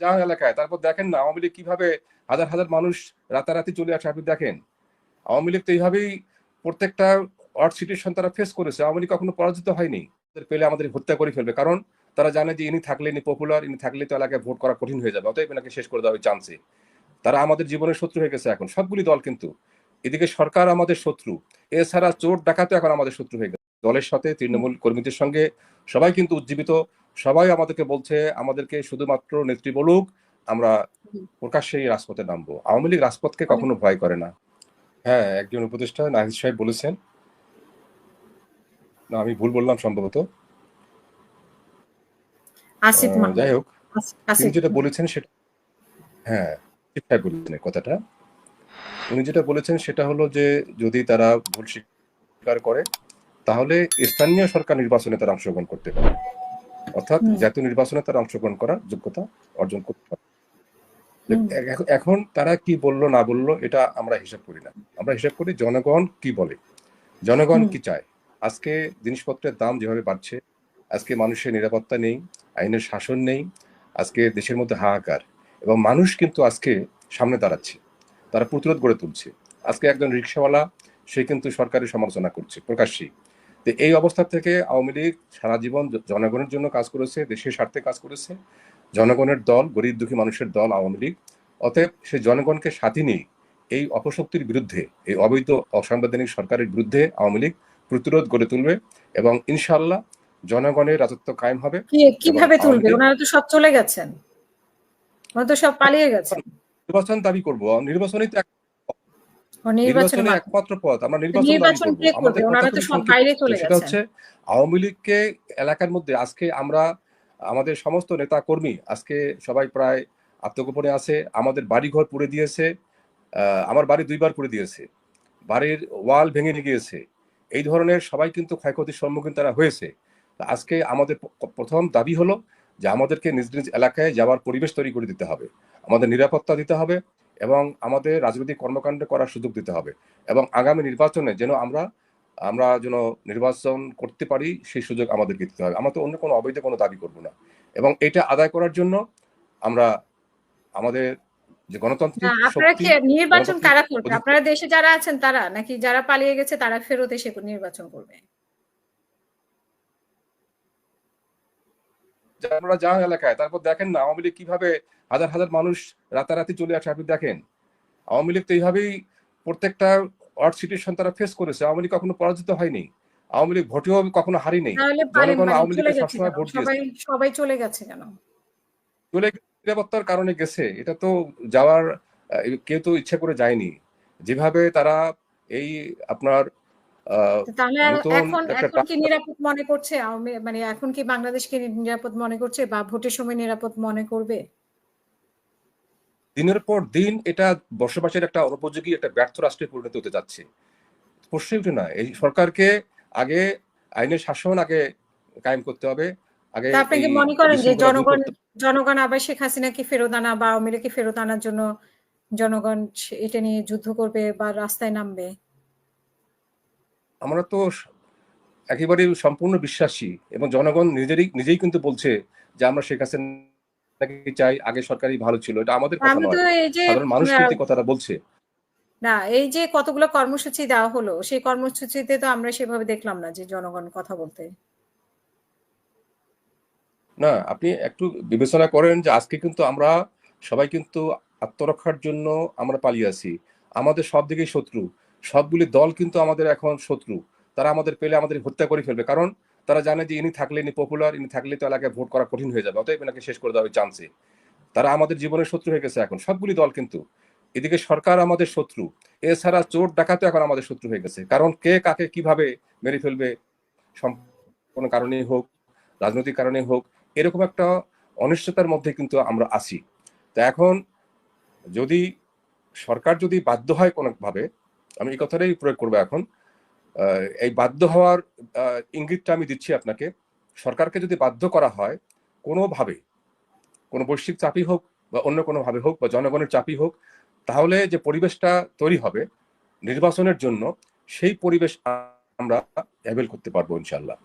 যান এলাকায়, তারপর দেখেন না, আওয়ামী লীগ কীভাবে হাজার হাজার মানুষ রাতারাতি চলে আসে, আপনি দেখেন। আওয়ামী লীগ তো এইভাবেই প্রত্যেকটা ওয়ার্ড সিচুয়েশন তারা ফেস করেছে, আওয়ামী লীগ কখনো পরাজিত হয়নি। পেলে আমাদের হত্যা করে ফেলবে, কারণ তারা জানে যে ইনি থাকলে ইনি পপুলার ইনি থাকলে তো এলাকায় ভোট করা কঠিন হয়ে যাবে, অতএব এনাকে শেষ করে দেওয়া চান্সে তারা আমাদের জীবনের শত্রু হয়ে গেছে এখন, সবগুলি দল কিন্তু। এদিকে সরকার আমাদের শত্রু, এছাড়া চোর ডাকাতো এখন আমাদের শত্রু হয়ে গেছে। দলের সাথে তৃণমূল কর্মীদের সঙ্গে সবাই কিন্তু উজ্জীবিত সবাই আমাদেরকে বলছে আমাদেরকে শুধুমাত্র নেত্রী বলুক আমরা প্রকাশ্যেই রাজপথে নামবো। আওয়ামী লীগ রাজপথকে কখনো ভয় করে না। হ্যাঁ একজন উপদেষ্টা নাহিদ সাহেব বলেছেন। না আমি ভুল বললাম সম্ভবত। যাই হোক। তিনি যেটা বলেছেন সেটা হ্যাঁ ঠিক ঠাক বলেছেন কথাটা। উনি যেটা বলেছেন সেটা হলো যে যদি তারা ভুল স্বীকার করে তাহলে স্থানীয় সরকার নির্বাচনে তারা অংশগ্রহণ করতে পারে। অর্থাৎ জাতীয় নির্বাচনে তারা অংশগ্রহণ করার যোগ্যতা অর্জন করতে পারে। এখন তারা কি বলল না বলল এটা আমরা হিসাব করি না। আমরা হিসাব করি জনগণ কি বলে জনগণ কি চায়। আজকে জিনিসপত্রের দাম যেভাবে বাড়ছে আজকে মানুষের নিরাপত্তা নেই আইনের শাসন নেই আজকে দেশের মধ্যে হাহাকার এবং মানুষ কিন্তু আজকে সামনে দাঁড়াচ্ছে। তারা প্রতিরোধ গড়ে তুলছে। আজকে একজন রিক্সাওয়ালা সে কিন্তু সরকারের সমালোচনা করছে প্রকাশ্যেই। তো এই অবস্থা থেকে আওয়ামী লীগ সারা জীবন জনগণের জন্য কাজ করেছে দেশের স্বার্থে কাজ করেছে। জনগণের দল গরিব দুঃখী মানুষের দল আওয়ামী লীগ। অতএব সে জনগণকে সাথী নিয়ে এই অপশক্তির বিরুদ্ধে এই অবৈধ অসাংবিধানিক সরকারের বিরুদ্ধে আওয়ামী লীগ প্রতিরোধ গড়ে তুলবে এবং ইনশাআল্লাহ জনগণের রাজত্ব কায়েম হবে কীভাবে তুলবে? ওনারা তো সব চলে গেছেন। ওনারা তো সব পালিয়ে গেছেন। নির্বাচন দাবি করব। নির্বাচনই তো নির্বাচনের একমাত্র পথ আমরা নির্বাচন সেটা হচ্ছে আওয়ামী লীগকে এলাকার মধ্যে আজকে আমরা আমাদের সমস্ত নেতা কর্মী আজকে সবাই প্রায় আত্মগোপনে আছে আমাদের বাড়ি ঘর পুড়ে দিয়েছে আমার বাড়ি দুইবার পুড়ে দিয়েছে বাড়ির ওয়াল ভেঙে নিয়ে গিয়েছে এই ধরনের সবাই কিন্তু ক্ষয়ক্ষতির সম্মুখীন তারা হয়েছে। আজকে আমাদের প্রথম দাবি হলো যে আমাদেরকে নিজ নিজ এলাকায় যাওয়ার পরিবেশ তৈরি করে দিতে হবে আমাদের নিরাপত্তা দিতে হবে এবং আমাদের রাজনৈতিক কর্মকাণ্ড করার সুযোগ দিতে হবে। এবং আগামী নির্বাচনে যেন আমরা আমরা যেন নির্বাচন করতে পারি সেই সুযোগ আমাদেরকে দিতে হবে। আমরা তো অন্য কোনো অবৈধ কোনো দাবি করব না। এবং এটা আদায় করার জন্য আমরা আমাদের যে গণতান্ত্রিক আপনারা কি নির্বাচন কারা করবে? আপনারা দেশে যারা আছেন তারা? নাকি যারা পালিয়ে গেছে তারা ফেরত এসে নির্বাচন করবে? আপনারা যান এলাকায় তারপর দেখেন না আওয়ামী লীগ কীভাবে হাজার হাজার মানুষ রাতারাতি চলে আসে আপনি দেখেন। আওয়ামী লীগ তো এইভাবেই প্রত্যেকটা ওয়ার্ড সিচুয়েশন তারা ফেস করেছে আওয়ামী লীগ কখনো পরাজিত হয়নি। আওয়ামী লীগ ভোটেও কখনো জনগণ মানে আওয়ামী লীগকে সবসময় ভোট দিয়েছে। সবাই চলে গেছে কেন? চলে নিরাপত্তার কারণে গেছে এটা তো যাওয়ার কেউ তো ইচ্ছা করে যায়নি। যেভাবে তারা এই আপনার তাহলে এখন এখন কি নিরাপদ মনে করছে মানে এখন কি বাংলাদেশকে নিরাপদ মনে করছে বা ভোটের সময় নিরাপদ মনে করবে? দিনের পর দিন এটা বসবাসের একটা অনুপযোগী একটা ব্যর্থ রাষ্ট্রে পরিণত হতে যাচ্ছে। প্রশ্নই না এই সরকারকে আগে আইনের শাসন আগে কায়েম করতে হবে আগে আপনি কি মনে করেন যে জনগণ জনগণ আবার শেখ হাসিনাকে ফেরত আনা বা আওয়ামী লীগকে ফেরত আনার জন্য জনগণ এটা নিয়ে যুদ্ধ করবে বা রাস্তায় নামবে? আমরা তো একেবারে সম্পূর্ণ বিশ্বাসী এবং জনগণ নিজেরই নিজেই কিন্তু বলছে যে আমরা শেখ হাসিনাকে চাই আগে সরকারই ভালো ছিল। এটা আমাদের কথা নয়। সাধারণ মানুষ কিন্তু কথাটা বলছে। না এই যে কতগুলো কর্মসূচি দেওয়া হলো সেই কর্মসূচিতে তো আমরা সেভাবে দেখলাম না যে জনগণ কথা বলতে। না আপনি একটু বিবেচনা করেন যে আজকে কিন্তু আমরা সবাই কিন্তু আত্মরক্ষার জন্য আমরা পালিয়ে আছি। আমাদের সব দিকেই শত্রু। সবগুলি দল কিন্তু আমাদের এখন শত্রু। তারা আমাদের পেলে আমাদের হত্যা করে ফেলবে। কারণ তারা জানে যে ইনি থাকলে ইনি পপুলার ইনি থাকলে তো এলাকায় ভোট করা কঠিন হয়ে যাবে। অতএব এনাকে শেষ করে দেওয়া চান্সে তারা আমাদের জীবনের শত্রু হয়ে গেছে এখন। সবগুলি দল কিন্তু। এদিকে সরকার আমাদের শত্রু। এছাড়া চোর ডাকাতো এখন আমাদের শত্রু হয়ে গেছে। কারণ কে কাকে কীভাবে মেরে ফেলবে কোনো কারণেই হোক, রাজনৈতিক কারণে হোক, এরকম একটা অনিশ্চয়তার মধ্যে কিন্তু আমরা আছি। তা এখন যদি সরকার যদি বাধ্য হয় কোনোভাবে আমি এই কথাটাই প্রয়োগ করব এখন। এই বাধ্য হওয়ার ইঙ্গিতটা আমি দিচ্ছি আপনাকে। সরকারকে যদি বাধ্য করা হয়, কোনোভাবে, কোনো বৈশ্বিক চাপই হোক বা অন্য কোনোভাবে হোক বা জনগণের চাপই হোক, তাহলে যে পরিবেশটা তৈরি হবে নির্বাচনের জন্য, সেই পরিবেশ আমরা অ্যাভেল করতে পারব ইনশাল্লাহ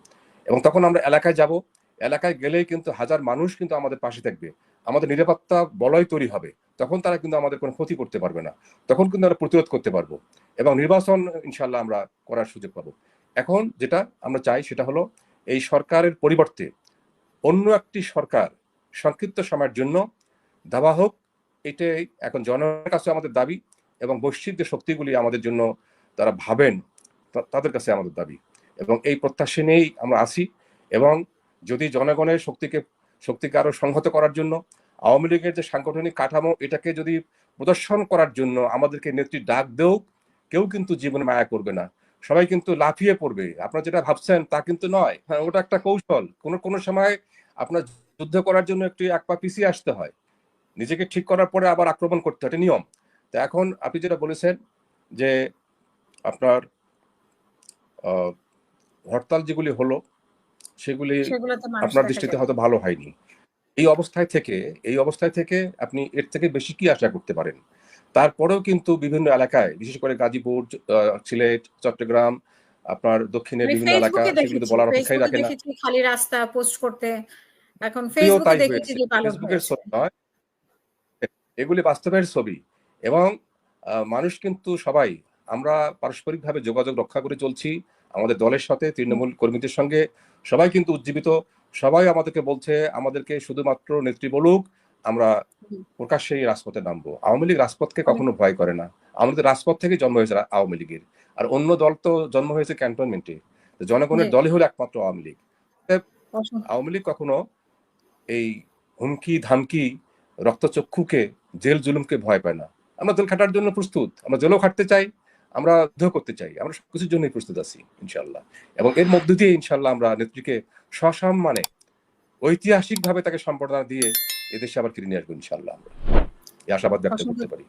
এবং তখন আমরা এলাকায় যাব। এলাকায় গেলেই কিন্তু হাজার মানুষ কিন্তু আমাদের পাশে থাকবে। আমাদের নিরাপত্তা বলয় তৈরি হবে, তখন তারা কিন্তু আমাদের কোনো ক্ষতি করতে পারবে না। তখন কিন্তু আমরা প্রতিরোধ করতে পারব এবং নির্বাচন ইনশাল্লাহ আমরা করার সুযোগ পাবো। এখন যেটা আমরা চাই সেটা হলো এই সরকারের পরিবর্তে অন্য একটি সরকার সংক্ষিপ্ত সময়ের জন্য দেওয়া হোক, এটাই এখন জনগণের কাছে আমাদের দাবি এবং বৈশ্বিক যে শক্তিগুলি আমাদের জন্য তারা ভাবেন তাদের কাছে আমাদের দাবি এবং এই প্রত্যাশা নিয়েই আমরা আসি এবং যদি জনগণের শক্তিকে শক্তিকে আরও সংহত করার জন্য, আওয়ামী লীগের যে সাংগঠনিক কাঠামো, এটাকে যদি প্রদর্শন করার জন্য আমাদেরকে নেত্রী ডাক দেও কেউ কিন্তু জীবনে মায়া করবে না। সবাই কিন্তু লাফিয়ে পড়বে। আপনারা যেটা ভাবছেন তা কিন্তু নয়। হ্যাঁ ওটা একটা কৌশল। কোনো কোনো সময় আপনার যুদ্ধ করার জন্য একটু এক পা পিছিয়ে আসতে হয়। নিজেকে ঠিক করার পরে আবার আক্রমণ করতে হয়, এটা নিয়ম। তো এখন আপনি যেটা বলেছেন যে আপনার হরতাল যেগুলি হলো সেগুলি আপনার দৃষ্টিতে হয়তো ভালো হয়নি। এই অবস্থায় থেকে এই অবস্থায় থেকে আপনি এর থেকে বেশি কি আশা করতে পারেন? তারপরেও কিন্তু বিভিন্ন এলাকায় বিশেষ করে গাজীপুর সিলেট চট্টগ্রাম আপনার দক্ষিণের বিভিন্ন এলাকা সেগুলো বলার অপেক্ষাই রাখে না। খালি রাস্তা পোস্ট করতে। এখন ফেসবুকে দেখেছি যে ভালো ফেসবুকের ছবি নয়। এগুলি বাস্তবের ছবি এবং মানুষ কিন্তু সবাই আমরা পারস্পরিকভাবে যোগাযোগ রক্ষা করে চলছি। আমাদের দলের সাথে তৃণমূল কর্মীদের সঙ্গে। সবাই কিন্তু উজ্জীবিত। সবাই আমাদেরকে বলছে আমাদেরকে শুধুমাত্র নেত্রী বলুক আমরা। প্রকাশ্যে রাজপথে নামবো। আওয়ামী লীগ রাজপথকে কখনো ভয় করে না। আমাদের রাজপথ থেকে জন্ম হয়েছে আওয়ামী লীগের। আর অন্য দল তো জন্ম হয়েছে ক্যান্টনমেন্টে। জনগণের দলই হলো একমাত্র আওয়ামী লীগ। আওয়ামী লীগ কখনো এই হুমকি ধামকি রক্তচক্ষুকে জেল জুলুমকে ভয় পায় না। আমরা জেল খাটার জন্য প্রস্তুত। আমরা জেলও খাটতে চাই। আমরা যুদ্ধ করতে চাই আমরা সবকিছুর জন্যই প্রস্তুত আছি ইনশাল্লাহ এবং এর মধ্য দিয়ে ইনশাল্লাহ আমরা নেত্রীকে সসম্মানে ঐতিহাসিক ভাবে তাকে সম্বর্ধনা দিয়ে এদেশে আবার ফিরে নিয়ে আসব ইনশাল্লাহ আমরা। এই আশাবাদ ব্যক্ত করতে পারি।